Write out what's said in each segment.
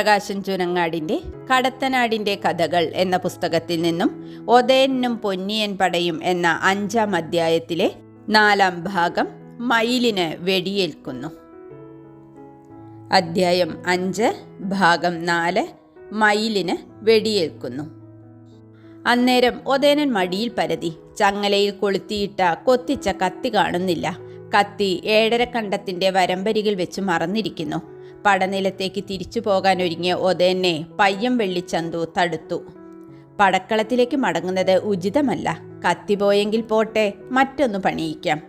പ്രകാശൻ ചുനങ്ങാടിന്റെ കടത്തനാടിന്റെ കഥകൾ എന്ന പുസ്തകത്തിൽ നിന്നും ഒതയനും പൊന്നിയൻ പടയും എന്ന അഞ്ചാം അധ്യായത്തിലെ നാലാം ഭാഗം മയിലിന് വെടിയേൽക്കുന്നു. അധ്യായം അഞ്ച് ഭാഗം നാല് മയിലിന് വെടിയേൽക്കുന്നു. അന്നേരം ഒതേനൻ മടിയിൽ പരതി. ചങ്ങലയിൽ കൊളുത്തിയിട്ട കൊത്തിച്ച കത്തി കാണുന്നില്ല. കത്തി ഏഴരക്കണ്ടത്തിന്റെ വരമ്പരികിൽ വെച്ച് മറന്നിരിക്കുന്നു. പടനിലത്തേക്ക് തിരിച്ചു പോകാൻ ഒരുങ്ങിയ ഒതേനെ പയ്യം വെള്ളിച്ചന്തു തടുത്തു. പടക്കളത്തിലേക്ക് മടങ്ങുന്നത് ഉചിതമല്ല. കത്തിപോയെങ്കിൽ പോട്ടെ മറ്റൊന്ന് പണിയിക്കാം.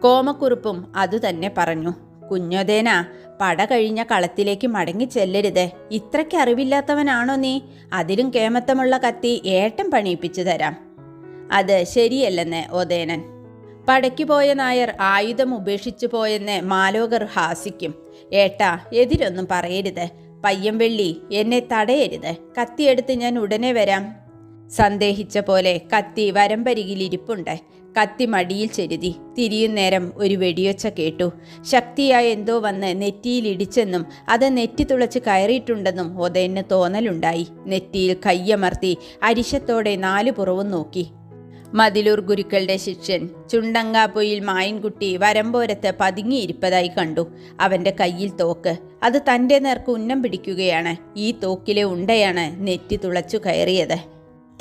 കോമക്കുറുപ്പും അതുതന്നെ പറഞ്ഞു. കുഞ്ഞൊതേന പട കഴിഞ്ഞ കളത്തിലേക്ക് മടങ്ങി ചെല്ലരുത്. ഇത്രയ്ക്ക് അറിവില്ലാത്തവനാണോ നീ? അതിലും കേമത്തമുള്ള കത്തി ഏട്ടം പണിയിപ്പിച്ചു തരാം. അത് ശരിയല്ലെന്ന് ഒതേനൻ. പടയ്ക്ക് പോയ നായർ ആയുധം ഉപേക്ഷിച്ചു പോയെന്ന് മാലോകർ ഹാസിക്കും. ഏട്ടാ എതിരൊന്നും പറയരുത്. പയ്യംവെള്ളി എന്നെ തടയരുത്. കത്തിയെടുത്ത് ഞാൻ ഉടനെ വരാം. സന്ദേഹിച്ച പോലെ കത്തി വരമ്പരികിലിരിപ്പുണ്ട് കത്തി മടിയിൽ ചെരുതി. തിരിയും നേരം ഒരു വെടിയൊച്ച കേട്ടു. ശക്തിയായ എന്തോ വന്ന് നെറ്റിയിൽ ഇടിച്ചെന്നും അത് നെറ്റി തുളച്ച് കയറിയിട്ടുണ്ടെന്നും ഒതേന് തോന്നലുണ്ടായി. നെറ്റിയിൽ കയ്യമർത്തി അരിശത്തോടെ നാലു പുറവും നോക്കി. മതിലൂർ ഗുരുക്കളുടെ ശിഷ്യൻ. ചുണ്ടങ്ങാപ്പൊയിൽ മായൻകുട്ടി വരമ്പോരത്ത് പതുങ്ങിയിരിപ്പതായി കണ്ടു. അവന്റെ കയ്യിൽ തോക്ക്. അത് തന്റെ നേർക്ക് ഉന്നം പിടിക്കുകയാണ്. ഈ തോക്കിലെ ഉണ്ടയാണ് നെറ്റി തുളച്ചു കയറിയത്.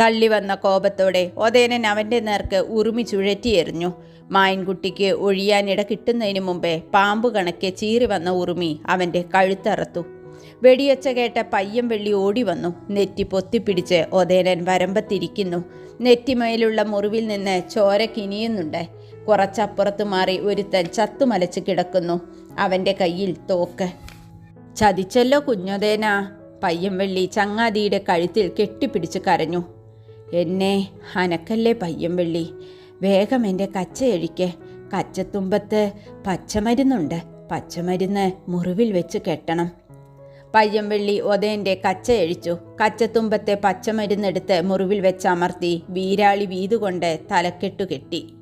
തള്ളി വന്ന കോപത്തോടെ ഒതേനൻ അവന്റെ നേർക്ക് ഉറുമി ചുഴറ്റിയെറിഞ്ഞു മായൻകുട്ടിക്ക് ഒഴിയാനിട കിട്ടുന്നതിന് മുമ്പേ പാമ്പ് കണക്കെ ചീറി വന്ന ഉറുമി അവന്റെ കഴുത്തറത്തു. വെടിയൊച്ച കേട്ട പയ്യം വെള്ളി ഓടി വന്നു. നെറ്റി പൊത്തിപ്പിടിച്ച് ഒതേനൻ വരമ്പത്തിരിക്കുന്നു. നെറ്റിമേലുള്ള മുറിവിൽ നിന്ന് ചോര കിനിയുന്നുണ്ട്. കുറച്ചപ്പുറത്ത് മാറി ഒരുത്തൻ ചത്തുമലച്ച് കിടക്കുന്നു. അവന്റെ കയ്യിൽ തോക്ക്. ചതിച്ചല്ലോ കുഞ്ഞുതേന. പയ്യം വെള്ളി ചങ്ങാതിയുടെ കഴുത്തിൽ കെട്ടിപ്പിടിച്ച് കരഞ്ഞു. എന്നെ അനക്കല്ലേ പയ്യം വെള്ളി? വേഗം എന്റെ കച്ചയഴിക്ക് കച്ചത്തുമ്പത്ത് പച്ചമരുന്നുണ്ട്. പച്ചമരുന്ന് മുറിവിൽ വെച്ച് കെട്ടണം. പയ്യംവെള്ളി ഒതേന്റെ കച്ചയഴിച്ചു കച്ചത്തുമ്പത്തെ പച്ചമരുന്നെടുത്ത് മുറിവിൽ വെച്ചമർത്തി വീരാളി വീതുകൊണ്ട് തലക്കെട്ടു കെട്ടി.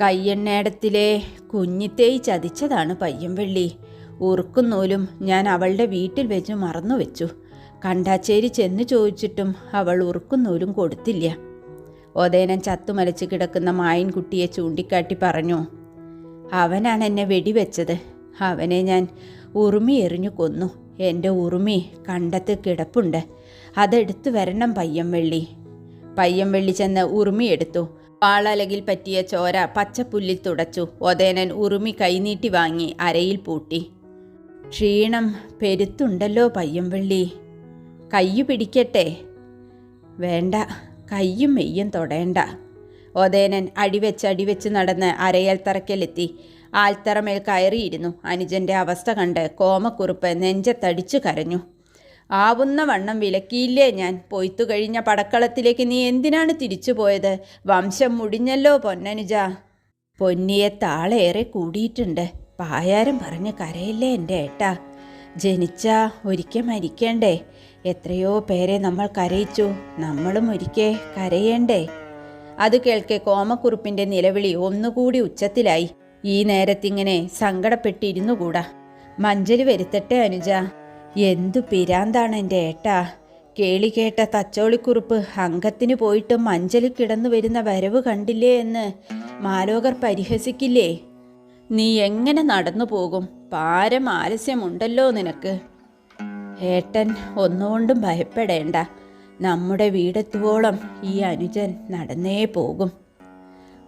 കയ്യെണ്ണേടത്തിലെ കുഞ്ഞിത്തേയി ചതിച്ചതാണ് പയ്യംവെള്ളി ഉറുക്കുന്നൂലും ഞാൻ അവളുടെ വീട്ടിൽ വെച്ച് മറന്നു വെച്ചു. കണ്ടാച്ചേരി ചെന്ന് ചോദിച്ചിട്ടും അവൾ ഉറുക്കുന്നൂലും കൊടുത്തില്ല. ഒതേനൻ ചത്തുമലച്ച് കിടക്കുന്ന മായൻകുട്ടിയെ ചൂണ്ടിക്കാട്ടി പറഞ്ഞു അവനാണ് എന്നെ വെടിവെച്ചത്. അവനെ ഞാൻ ഉറുമി എറിഞ്ഞു കൊന്നു. എന്റെ ഉറുമി കണ്ടത്ത് കിടപ്പുണ്ട്. അതെടുത്തു വരണം പയ്യംവെള്ളി പയ്യംവെള്ളി ചെന്ന് ഉറുമി എടുത്തു. പാളലകിൽ പറ്റിയ ചോര പച്ചപ്പുല്ലിൽ തുടച്ചു. ഒതേനൻ ഉറുമി കൈനീട്ടി വാങ്ങി അരയിൽ പൂട്ടി. ക്ഷീണം പെരുത്തുണ്ടല്ലോ പയ്യംവെള്ളി കയ്യു പിടിക്കട്ടെ. വേണ്ട കയ്യും മെയ്യും തൊടേണ്ട. ഒതേനൻ അടിവെച്ച് അടിവെച്ച് നടന്ന് അരയൽ തറക്കലെത്തി. ആൽത്തറമേൽ കയറിയിരുന്നു. അനുജന്റെ അവസ്ഥ കണ്ട് കോമക്കുറുപ്പ് നെഞ്ചത്തടിച്ചു കരഞ്ഞു. ആവുന്ന വണ്ണം വിലക്കിയില്ലേ ഞാൻ? പൊയ്ത്തു കഴിഞ്ഞ പടക്കളത്തിലേക്ക് നീ എന്തിനാണ് തിരിച്ചു പോയത്? വംശം മുടിഞ്ഞല്ലോ പൊന്നനുജ. പൊന്നിയെ താളേറെ കൂടിയിട്ടുണ്ട്. പായാരം പറഞ്ഞ് കരയില്ലേ എന്റെ ഏട്ടാ. ജനിച്ച ഒരിക്കൽ മരിക്കണ്ടേ. എത്രയോ പേരെ നമ്മൾ കരയിച്ചു. നമ്മളും ഒരിക്കൽ കരയേണ്ടേ. അത് കേൾക്കെ കോമക്കുറുപ്പിന്റെ നിലവിളി ഒന്നുകൂടി ഉച്ചത്തിലായി. ഈ നേരത്തിങ്ങനെ സങ്കടപ്പെട്ടിരുന്നുകൂടാ? മഞ്ചൽ വരുത്തട്ടെ അനുജ. എന്തു പിരാന്താണ് എന്റെ ഏട്ടാ? കേളി കേട്ട തച്ചോളിക്കുറുപ്പ് അംഗത്തിന് പോയിട്ട് മഞ്ജലി കിടന്നു വരുന്ന വരവ് കണ്ടില്ലേ എന്ന് മാലോകർ പരിഹസിക്കില്ലേ? നീ എങ്ങനെ നടന്നു പോകും? പാരം ആലസ്യമുണ്ടല്ലോ നിനക്ക്. ഏട്ടൻ ഒന്നുകൊണ്ടും ഭയപ്പെടേണ്ട. നമ്മുടെ വീടെത്തുവോളം ഈ അനുജൻ നടന്നേ പോകും.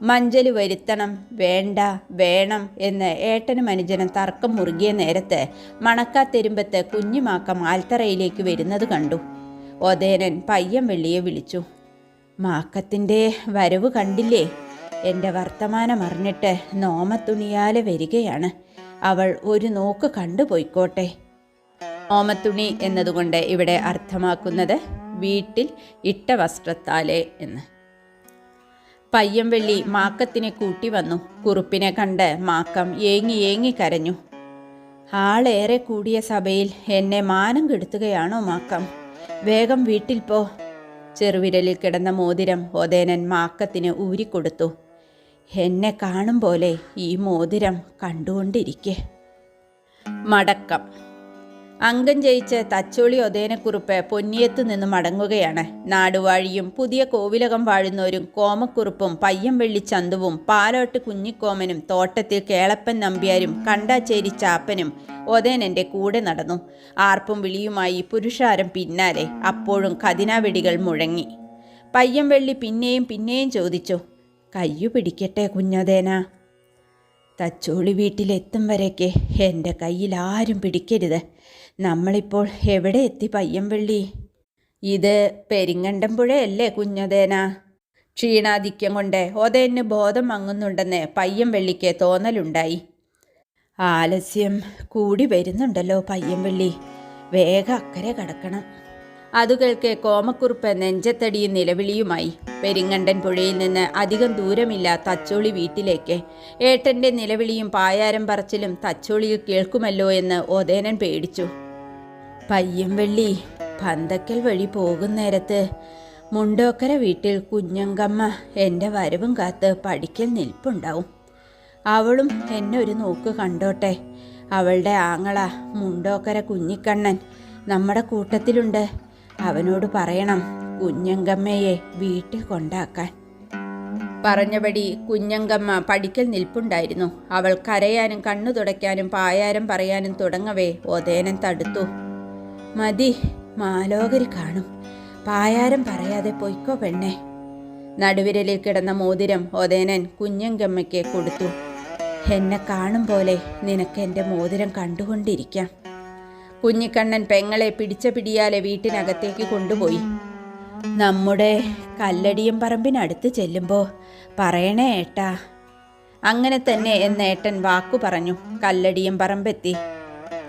മഞ്ചൽ വരുത്തണം വേണ്ട വേണം എന്ന് ഏട്ടനും അനുജനും തർക്കം മുറുകിയ നേരത്ത് മണക്കാത്തെരുമ്പത്ത് കുഞ്ഞുമാക്കം ആൽത്തറയിലേക്ക് വരുന്നത് കണ്ടു. ഒതേനൻ പയ്യം വെള്ളിയെ വിളിച്ചു. മാക്കത്തിന്റെ വരവ് കണ്ടില്ലേ? എന്റെ വർത്തമാനം അറിഞ്ഞിട്ട് നോമത്തുണിയാലെ വരികയാണ്. അവൾ ഒരു നോക്ക് കണ്ടുപോയിക്കോട്ടെ. ഓമത്തുണി എന്നതുകൊണ്ട് ഇവിടെ അർത്ഥമാക്കുന്നത് വീട്ടിൽ ഇട്ട വസ്ത്രത്താലെ എന്ന്. പയ്യംവെള്ളി മാക്കത്തിനെ കൂട്ടി വന്നു. കുറുപ്പിനെ കണ്ട് മാക്കം ഏങ്ങി ഏങ്ങി കരഞ്ഞു. ആളേറെ കൂടിയ സഭയിൽ എന്നെ മാനം കെടുത്തുകയാണോ മാക്കം? വേഗം വീട്ടിൽ പോ. ചെറുവിരലിൽ കിടന്ന മോതിരം ഒതേനൻ മാക്കത്തിന് ഊരിക്കൊടുത്തു. എന്നെ കാണും പോലെ ഈ മോതിരം കണ്ടുകൊണ്ടിരിക്കെ. മടക്കം. അംഗം ജയിച്ച് തച്ചോളി ഒതേനക്കുറുപ്പ് പൊന്നിയത്ത് നിന്ന് മടങ്ങുകയാണ്. നാടുവാഴിയും പുതിയ കോവിലകം വാഴുന്നവരും കോമക്കുറുപ്പും പയ്യം വെള്ളിച്ചന്തുവും പാലോട്ട് കുഞ്ഞിക്കോമനും തോട്ടത്തിൽ കേളപ്പൻ നമ്പ്യാരും കണ്ടാച്ചേരി ചാപ്പനും ഒതേനന്റെ കൂടെ നടന്നു. ആർപ്പും വിളിയുമായി പുരുഷാരം പിന്നാലെ അപ്പോഴും ഖതിനാവെടികൾ മുഴങ്ങി. പയ്യം വെള്ളി പിന്നെയും പിന്നെയും ചോദിച്ചു കയ്യു പിടിക്കട്ടെ കുഞ്ഞോദേന തച്ചോളി വീട്ടിലെത്തും വരെയൊക്കെ എന്റെ കയ്യിൽ ആരും പിടിക്കരുത്. നമ്മളിപ്പോൾ എവിടെ എത്തി പയ്യൻവെള്ളി? ഇത് പെരിങ്ങണ്ടം പുഴയല്ലേ കുഞ്ഞതേന ക്ഷീണാധിക്യം കൊണ്ട് ഒതേന് ബോധം മങ്ങുന്നുണ്ടെന്ന് പയ്യൻവെള്ളിക്ക് തോന്നലുണ്ടായി. ആലസ്യം കൂടി വരുന്നുണ്ടല്ലോ പയ്യൻവെള്ളി. വേഗം അക്കരെ കടക്കണം. അതു കേൾക്കെ കോമക്കുറുപ്പ് നെഞ്ചത്തടിയും നിലവിളിയുമായി. പെരിങ്ങണ്ടൻ പുഴയിൽ നിന്ന് അധികം ദൂരമില്ല തച്ചോളി വീട്ടിലേക്ക്. ഏട്ടന്റെ നിലവിളിയും പായാരം പറച്ചിലും തച്ചോളിയിൽ കേൾക്കുമല്ലോ എന്ന് ഓതേനൻ പേടിച്ചു. പയ്യൻവെള്ളി പന്തക്കൽ വഴി പോകുന്നേരത്ത് മുണ്ടോക്കര വീട്ടിൽ കുഞ്ഞങ്കമ്മ എന്റെ വരവും കാത്ത് പഠിക്കൽ നിൽപ്പുണ്ടാവും. അവളും എന്നെ ഒരു നോക്ക് കണ്ടോട്ടെ. അവളുടെ ആങ്ങള മുണ്ടോക്കര കുഞ്ഞിക്കണ്ണൻ നമ്മുടെ കൂട്ടത്തിലുണ്ട്. അവനോട് പറയണം കുഞ്ഞങ്കമ്മയെ വീട്ടിൽ കൊണ്ടാക്കാൻ. പറഞ്ഞപടി കുഞ്ഞങ്കമ്മ പഠിക്കൽ നിൽപ്പുണ്ടായിരുന്നു. അവൾ കരയാനും കണ്ണു തുടയ്ക്കാനും പായാരം പറയാനും തുടങ്ങവേ ഒതേനൻ തടുത്തു. മതി മാലോകരി കാണും. പായാരം പറയാതെ പൊയ്ക്കോ പെണ്ണെ. നടുവിരലിൽ കിടന്ന മോതിരം ഒതേനൻ കുഞ്ഞങ്കമ്മയ്ക്ക് കൊടുത്തു. എന്നെ കാണും പോലെ നിനക്ക് എന്റെ മോതിരം കണ്ടുകൊണ്ടിരിക്കാം. കുഞ്ഞിക്കണ്ണൻ പെങ്ങളെ പിടിച്ച പിടിയാലെ വീട്ടിനകത്തേക്ക് കൊണ്ടുപോയി. നമ്മുടെ കല്ലടിയും പറമ്പിനടുത്ത് ചെല്ലുമ്പോൾ പറയണേ ഏട്ടാ. അങ്ങനെ തന്നെ എന്ന ഏട്ടൻ വാക്കു പറഞ്ഞു. കല്ലടിയും പറമ്പെത്തി.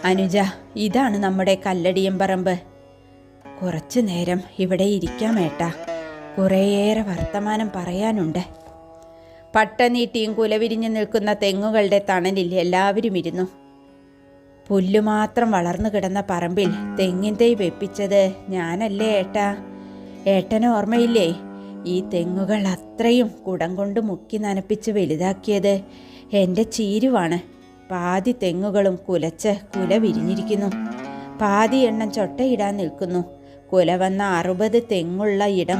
അനുജ ഇതാണ് നമ്മുടെ കല്ലടിയും പറമ്പ്. കുറച്ചു നേരം ഇവിടെ ഇരിക്കാം ഏട്ടാ. കുറേയേറെ വർത്തമാനം പറയാനുണ്ട്. പട്ടനീട്ടിയും കുലവിരിഞ്ഞു നിൽക്കുന്ന തെങ്ങുകളുടെ തണലിൽ എല്ലാവരും ഇരുന്നു. പുല്ലു മാത്രം വളർന്നു കിടന്ന പറമ്പിൽ തെങ്ങിൻ തൈ വെപ്പിച്ചത് ഞാനല്ലേ ഏട്ടാ? ഏട്ടന് ഓർമ്മയില്ലേ? ഈ തെങ്ങുകൾ അത്രയും കുടം കൊണ്ട് മുക്കി നനപ്പിച്ച് വലുതാക്കിയത് എന്റെ ചീരുവാണ്. പാതി തെങ്ങുകളും കുലച്ച് കുല വിരിഞ്ഞിരിക്കുന്നു. പാതി എണ്ണം ചൊട്ടയിടാൻ നിൽക്കുന്നു. കുല വന്ന അറുപത് തെങ്ങുള്ള ഇടം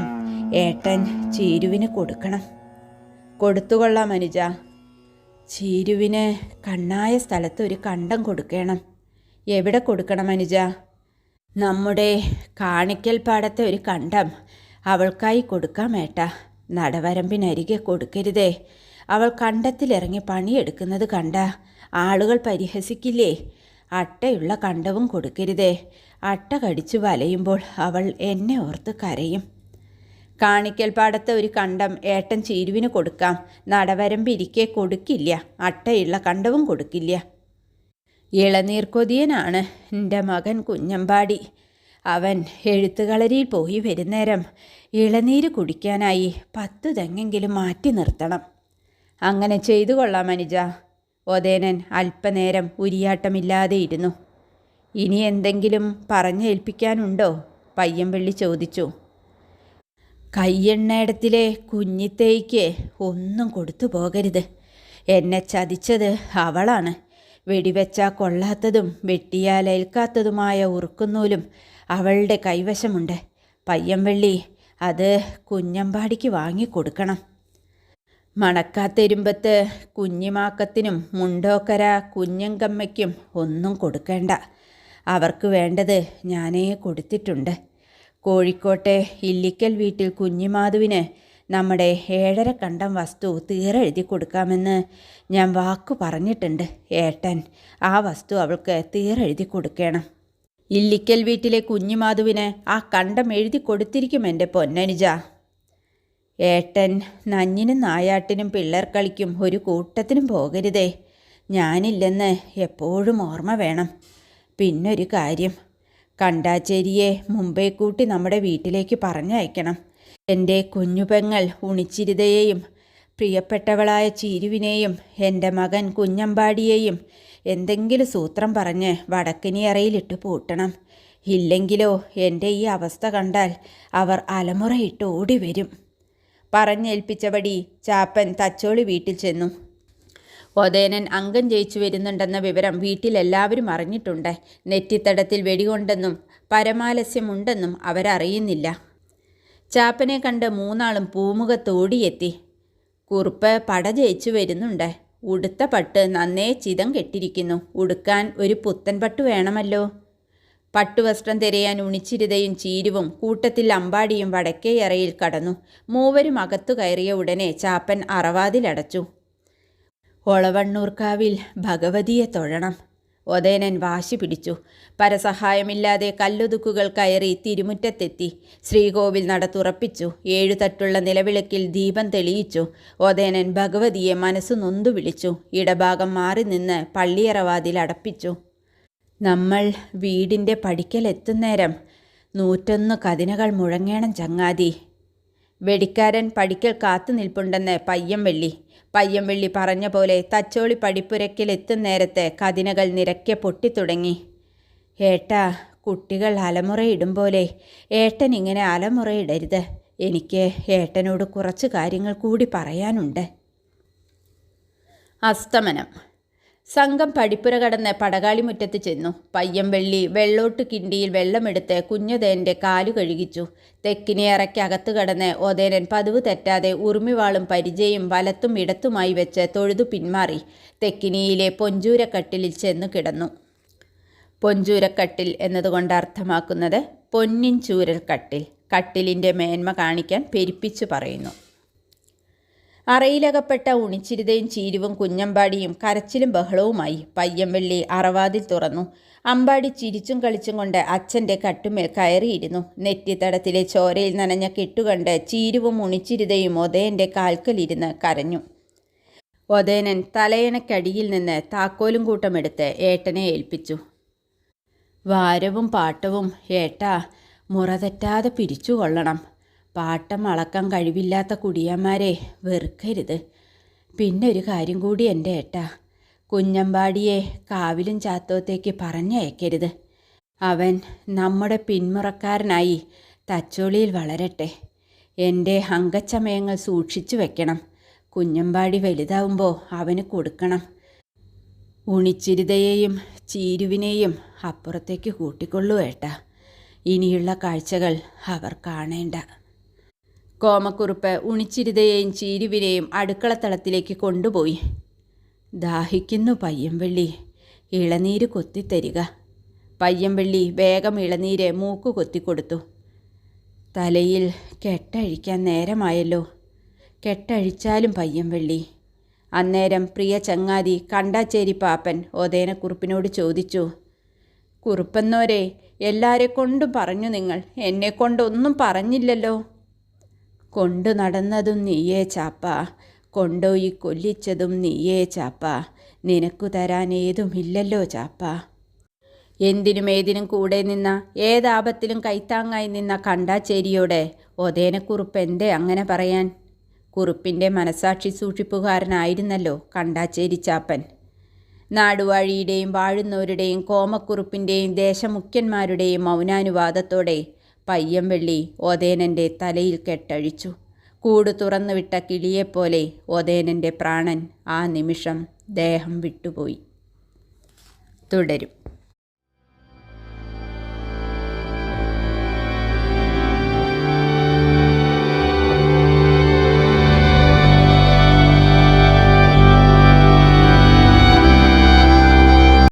ഏട്ടൻ ചീരുവിന് കൊടുക്കണം. കൊടുത്തുകൊള്ളാം അനുജ. ചീരുവിന് കണ്ണായ സ്ഥലത്ത് ഒരു കണ്ടം കൊടുക്കണം. എവിടെ കൊടുക്കണം അനുജ? നമ്മുടെ കാണിക്കൽ പാടത്തെ ഒരു കണ്ടം അവൾക്കായി കൊടുക്കാം ഏട്ടാ. നടവരമ്പിനരികെ കൊടുക്കരുതേ. അവൾ കണ്ടത്തിലിറങ്ങി പണിയെടുക്കുന്നത് കണ്ട ആളുകൾ പരിഹസിക്കില്ലേ? അട്ടയുള്ള കണ്ടവും കൊടുക്കരുതേ. അട്ട കടിച്ചു വലയുമ്പോൾ അവൾ എന്നെ ഓർത്ത് കരയും. കാണിക്കൽ പാടത്തെ ഒരു കണ്ടം ഏട്ടൻ ചീരുവിന് കൊടുക്കാം. നടവരമ്പിരിക്കെ കൊടുക്കില്ല. അട്ടയുള്ള കണ്ടവും കൊടുക്കില്ല. ഇളനീർ കൊതിയനാണ് എന്റെ മകൻ കുഞ്ഞമ്പാടി. അവൻ എഴുത്തുകളരിയിൽ പോയി വരുന്നേരം ഇളനീര് കുടിക്കാനായി പത്തു തെങ്ങെങ്കിലും മാറ്റി നിർത്തണം. അങ്ങനെ ചെയ്തു കൊള്ളാം അനുജ. ഒതേനൻ അല്പനേരം ഉരിയാട്ടമില്ലാതെ ഇരുന്നു. ഇനി എന്തെങ്കിലും പറഞ്ഞേൽപ്പിക്കാനുണ്ടോ? പയ്യമ്പള്ളി ചോദിച്ചു. കയ്യെണ്ണയിടത്തിലെ കുഞ്ഞിത്തേയ്ക്ക് ഒന്നും കൊടുത്തു പോകരുത്. എന്നെ ചതിച്ചത് അവളാണ്. വെടിവെച്ചാൽ കൊള്ളാത്തതും വെട്ടിയാൽ ഏൽക്കാത്തതുമായ ഉറുക്കുന്നൂലും അവളുടെ കൈവശമുണ്ട്. പയ്യൻവെള്ളി അത് കുഞ്ഞമ്പാടിക്ക് വാങ്ങിക്കൊടുക്കണം. മണക്കാത്തെരുമ്പത്ത് കുഞ്ഞിമാക്കത്തിനും മുണ്ടോക്കര കുഞ്ഞങ്കമ്മയ്ക്കും ഒന്നും കൊടുക്കേണ്ട. അവർക്ക് വേണ്ടത് ഞാനേ കൊടുത്തിട്ടുണ്ട്. കോഴിക്കോട്ടെ ഇല്ലിക്കൽ വീട്ടിൽ കുഞ്ഞിമാധുവിന് നമ്മുടെ ഏഴര കണ്ടം വസ്തു തീരെഴുതി കൊടുക്കാമെന്ന് ഞാൻ വാക്കു പറഞ്ഞിട്ടുണ്ട് ഏട്ടൻ. ആ വസ്തു അവൾക്ക് തീരെഴുതി കൊടുക്കണം. ഇല്ലിക്കൽ വീട്ടിലെ കുഞ്ഞിമാധുവിന് ആ കണ്ടം എഴുതി കൊടുത്തിരിക്കും എന്റെ പൊന്നനുജ. ഏട്ടൻ നഞ്ഞിനും നായാട്ടിനും പിള്ളേർ കളിക്കും ഒരു കൂട്ടത്തിനും പോകരുതേ. ഞാനില്ലെന്ന് എപ്പോഴും ഓർമ്മ വേണം. പിന്നൊരു കാര്യം കണ്ടാച്ചേരിയെ മുമ്പേ കൂട്ടി നമ്മുടെ വീട്ടിലേക്ക് പറഞ്ഞയക്കണം. എന്റെ കുഞ്ഞുപെങ്ങൾ ഉണിച്ചിരിതയെയും പ്രിയപ്പെട്ടവളായ ചീരുവിനെയും എന്റെ മകൻ കുഞ്ഞമ്പാടിയെയും എന്തെങ്കിലും സൂത്രം പറഞ്ഞ് വടക്കിനിയറയിലിട്ട് പൂട്ടണം. ഇല്ലെങ്കിലോ എന്റെ ഈ അവസ്ഥ കണ്ടാൽ അവർ അലമുറയിട്ട് ഓടി വരും പറഞ്ഞേൽപ്പിച്ചപടി ചാപ്പൻ തച്ചോളി വീട്ടിൽ ചെന്നു. ഒതേനൻ അംഗം ജയിച്ചു വരുന്നുണ്ടെന്ന വിവരം വീട്ടിലെല്ലാവരും അറിഞ്ഞിട്ടുണ്ട്. നെറ്റിത്തടത്തിൽ വെടികൊണ്ടെന്നും പരമാലസ്യമുണ്ടെന്നും അവരറിയുന്നില്ല. ചാപ്പനെ കണ്ട് മൂന്നാളും പൂമുഖത്തോടിയെത്തി. കുറുപ്പ് പട ജയിച്ചു വരുന്നുണ്ട്. ഉടുത്ത പട്ട് നന്നേ ചിതം കെട്ടിരിക്കുന്നു. ഉടുക്കാൻ ഒരു പുത്തൻ പട്ട് വേണമല്ലോ. പട്ടുവസ്ത്രം തിരയാൻ ഉണിച്ചിരുതയും ചീരുവും കൂട്ടത്തിൽ അമ്പാടിയും വടക്കേയറയിൽ കടന്നു. മൂവരും അകത്തു കയറിയ ഉടനെ ചാപ്പൻ അറവാതിലടച്ചു. ഒളവണ്ണൂർക്കാവിൽ ഭഗവതിയെ തൊഴണം. ഒതേനൻ വാശി പിടിച്ചു. പരസഹായമില്ലാതെ കല്ലുതുക്കുകൾ കയറി തിരുമുറ്റത്തെത്തി ശ്രീകോവിൽ നടത്തുറപ്പിച്ചു ഏഴുതട്ടുള്ള നിലവിളക്കിൽ ദീപം തെളിയിച്ചു. ഒതേനൻ ഭഗവതിയെ മനസ്സു നൊന്തു വിളിച്ചു. ഇടഭാഗം മാറി നിന്ന് പള്ളിയറവാതിൽ അടപ്പിച്ചു. നമ്മൾ വീടിന്റെ പടിക്കലെത്തുന്നേരം നൂറ്റൊന്ന് കതിനകൾ മുഴങ്ങേണം ചങ്ങാതി. വെടിക്കാരൻ പഠിക്കൽ കാത്തു നിൽപ്പുണ്ടെന്ന് പയ്യംവെള്ളി. പയ്യംവെള്ളി പറഞ്ഞ പോലെ തച്ചോളി പടിപ്പുരയ്ക്കലെത്തും നേരത്തെ കതിനകൾ നിരക്കെ പൊട്ടിത്തുടങ്ങി. ഏട്ടാ കുട്ടികൾ അലമുറയിടും പോലെ. ഏട്ടൻ ഇങ്ങനെ അലമുറയിടരുത്. എനിക്ക് ഏട്ടനോട് കുറച്ച് കാര്യങ്ങൾ കൂടി പറയാനുണ്ട്. അസ്തമനം. സംഘം പടിപ്പുര കടന്ന് പടകാളിമുറ്റത്ത് ചെന്നു. പയ്യംവെള്ളി വെള്ളോട്ട് കിണ്ടിയിൽ വെള്ളമെടുത്ത് കുഞ്ഞുതേന്റെ കാലു കഴുകിച്ചു. തെക്കിനെ അകത്ത് കടന്ന് ഒതേനൻ പതിവ് തെറ്റാതെ ഉറുമിവാളും പരിചയും വലത്തും ഇടത്തുമായി വെച്ച് തൊഴുതു പിന്മാറി. തെക്കിനിയിലെ പൊഞ്ചൂരക്കട്ടിലിൽ ചെന്നു കിടന്നു. പൊഞ്ചൂരക്കട്ടിൽ എന്നതുകൊണ്ട് അർത്ഥമാക്കുന്നത് പൊന്നിൻ ചൂരൽ കട്ടിൽ കട്ടിലിന്റെ മേന്മ കാണിക്കാൻ പെരുപ്പിച്ചു പറയുന്നു. അറയിലകപ്പെട്ട ഉണിച്ചിരുതയും ചീരുവും കുഞ്ഞമ്പാടിയും കരച്ചിലും ബഹളവുമായി പയ്യംവെള്ളി അറവാതിൽ തുറന്നു. അമ്പാടി ചിരിച്ചും കളിച്ചും കൊണ്ട് അച്ഛന്റെ കട്ടുമേൽ കയറിയിരുന്നു. നെറ്റിത്തടത്തിലെ ചോരയിൽ നനഞ്ഞ കെട്ടുകണ്ട് ചീരുവും ഉണിച്ചിരുതയും ഒതയന്റെ കാൽക്കലിരുന്ന് കരഞ്ഞു. ഒതേനൻ തലയണക്കടിയിൽ നിന്ന് താക്കോലും കൂട്ടമെടുത്ത് ഏട്ടനെ ഏൽപ്പിച്ചു. വാരവും പാട്ടവും ഏട്ടാ മുറതെറ്റാതെ പിരിച്ചുകൊള്ളണം. പിരിച്ചു കൊള്ളണം പാട്ടം അളക്കാൻ കഴിവില്ലാത്ത കുടിയന്മാരെ വെറുക്കരുത്. പിന്നെ ഒരു കാര്യം കൂടി എന്റെ ഏട്ടാ. കുഞ്ഞമ്പാടിയെ കാവിലും ചാത്തോത്തേക്ക് പറഞ്ഞയക്കരുത്. അവൻ നമ്മുടെ പിന്മുറക്കാരനായി തച്ചോളിയിൽ വളരട്ടെ. എന്റെ അങ്കച്ചമയങ്ങൾ സൂക്ഷിച്ചു വെക്കണം. കുഞ്ഞമ്പാടി വലുതാവുമ്പോൾ അവന് കൊടുക്കണം. ഉണിച്ചിരുതയെയും ചീരുവിനെയും അപ്പുറത്തേക്ക് കൂട്ടിക്കൊള്ളു ഏട്ടാ. ഇനിയുള്ള കാഴ്ചകൾ അവർ കാണേണ്ട. കോമക്കുറുപ്പ് ഉണിച്ചിരുതയെയും ചീരുവിനെയും അടുക്കളത്തളത്തിലേക്ക് കൊണ്ടുപോയി. ദാഹിക്കുന്നു പയ്യംവെള്ളി ഇളനീര് കൊത്തിത്തരിക. പയ്യംവെള്ളി വേഗം ഇളനീര് മൂക്ക് കൊത്തിക്കൊടുത്തു. തലയിൽ കെട്ടഴിക്കാൻ നേരമായല്ലോ. കെട്ടഴിച്ചാലും പയ്യംവെള്ളി അന്നേരം പ്രിയ ചങ്ങാതി കണ്ടാച്ചേരി പാപ്പൻ ഓതേനക്കുറുപ്പിനോട് ചോദിച്ചു കുറുപ്പെന്നോരെ എല്ലാരെ കൊണ്ടും പറഞ്ഞു നിങ്ങൾ. എന്നെ കൊണ്ടൊന്നും പറഞ്ഞില്ലല്ലോ. കൊണ്ടു നടന്നതും നീയേ ചാപ്പ. കൊണ്ടോയി കൊല്ലിച്ചതും നീയേ ചാപ്പ. നിനക്കു തരാൻ ഏതുമില്ലല്ലോ ചാപ്പ. എന്തിനും ഏതിനും കൂടെ നിന്ന ഏതാപത്തിലും കൈത്താങ്ങായി നിന്ന കണ്ടാച്ചേരിയോടെ ഒതേനക്കുറുപ്പ് എന്തേ അങ്ങനെ പറയാൻ? കുറുപ്പിന്റെ മനസാക്ഷി സൂക്ഷിപ്പുകാരനായിരുന്നല്ലോ കണ്ടാച്ചേരി ചാപ്പൻ. നാടുവാഴിയുടെയും വാഴുന്നവരുടെയും കോമക്കുറുപ്പിന്റെയും ദേശമുഖ്യന്മാരുടെയും മൗനാനുവാദത്തോടെ പയ്യംവെള്ളി ഒതേനന്റെ തലയിൽ കെട്ടഴിച്ചു. കൂട് തുറന്നുവിട്ട കിളിയെപ്പോലെ ഒതേനന്റെ പ്രാണൻ ആ നിമിഷം ദേഹം വിട്ടുപോയി. തുടരും.